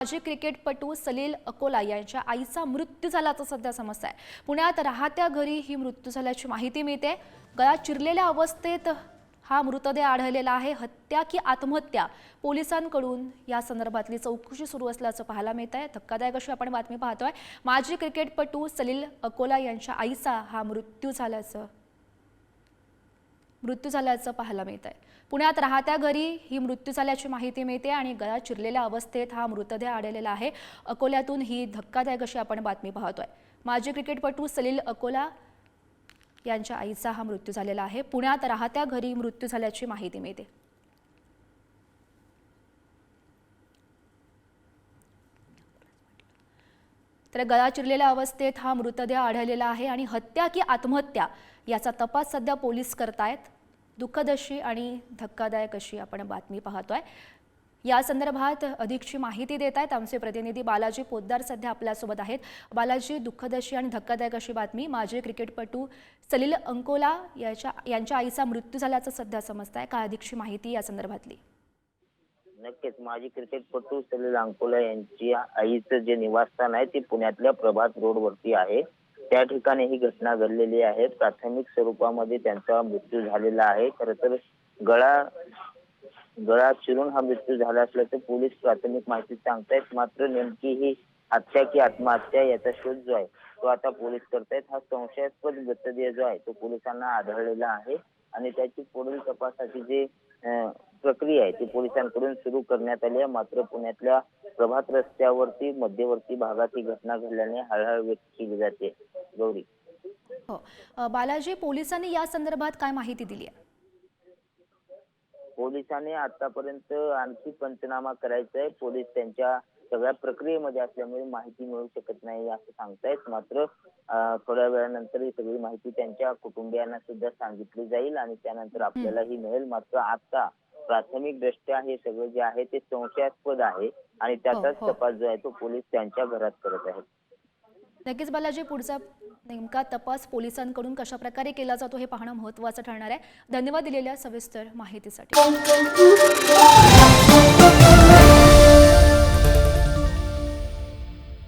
माजी क्रिकेटपटू सलील अकोला यांच्या आईचा मृत्यू झाल्याचं सध्या समस्या आहे पुण्यात राहत्या घरी ही मृत्यू झाल्याची माहिती मिळते. गळा चिरलेल्या अवस्थेत हा मृतदेह आढळलेला आहे. हत्या की आत्महत्या पोलिसांकडून या संदर्भातली चौकशी सुरू असल्याचं पाहायला मिळत आहे धक्कादायक अशी आपण बातमी पाहतोय. माजी क्रिकेटपटू सलील अकोला यांच्या आईचा हा मृत्यू झाल्याचं मृत्यू झाल्याचं पाहायला मिळत आहे पुण्यात राहत्या घरी ही मृत्यू झाल्याची माहिती मिळते आणि गळा चिरलेल्या अवस्थेत हा मृतदेह आढळलेला आहे. अकोल्यातून ही धक्कादायक अशी आपण बातमी पाहतोय. माजी क्रिकेटपटू सलील अकोला यांच्या आईचा हा मृत्यू झालेला आहे. पुण्यात राहत्या घरी मृत्यू झाल्याची माहिती मिळते. तर गळा चिरलेल्या अवस्थेत हा मृतदेह आढळलेला आहे आणि हत्या की आत्महत्या याचा तपास सध्या पोलीस करतायत. दुःखद अशी आणि धक्कादायक अशी आपण बातमी पाहतोय. या संदर्भात अधिकची माहिती देत आहेत आमचे प्रतिनिधी बालाजी पोद्दार सध्या आपल्यासोबत आहेत. बालाजी दुःखद अशी आणि धक्कादायक अशी बातमी माजी क्रिकेटपटू सलील अंकोला याच्या यांच्या आईचा मृत्यू झाल्याचं सध्या समजत आहे काय अधिकची माहिती या संदर्भातली? नक्कीच. माजी क्रिकेटपटू सलील अंकोला यांची आईचं जे निवासस्थान आहे ते पुण्यातल्या प्रभात रोड वरती आहे. त्या ठिकाणी ही घटना घडलेली आहे. प्राथमिक स्वरूपामध्ये त्यांचा मृत्यू झालेला आहे. खर तर गळा गळा चिरून हा मृत्यू झाला असल्याचं पोलीस प्राथमिक माहिती सांगतायत. मात्र नेमकी ही हत्या की आत्महत्या याचा शोध जो आहे तो आता पोलीस करतायत. हा संशयास्पद मृतदेह जो आहे तो पोलिसांना आढळलेला आहे. आणि त्याची पुढील तपासाची जी प्रक्रिया आहे ती पोलिसांकडून सुरू करण्यात आली आहे. मात्र पुण्यातल्या प्रभात रस्त्यावरती मध्यवर्ती भागात ही घटना घडल्याने हळहळ व्यक्त केली जाते. गौरी. हो. बालाजी पोलिसांनी या संदर्भात काय माहिती दिली आहे? पोलिसांनी आतापर्यंत आणखी पंचनामा करायचा आहे पोलीस त्यांच्या सगळ्या प्रक्रियेमध्ये असल्यामुळे माहिती मिळू शकत नाही असं सांगतायत. मात्र थोड्या वेळानंतर ही सगळी माहिती त्यांच्या कुटुंबियांना सुद्धा सांगितली जाईल आणि त्यानंतर आपल्याला ही मिळेल. मात्र आता प्राथमिक दृष्ट्या हे सगळं जे आहे ते संशयास्पद आहे आणि त्याचाच हो. तपास जो आहे तो पोलीस त्यांच्या घरात करत आहेत. नक्कीच बालाजी पुढचा नेमका तपास पोलिसांकडून कशा प्रकारे केला जातो हे पाहणं महत्त्वाचं ठरणार आहे. धन्यवाद दिलेल्या सविस्तर माहितीसाठी.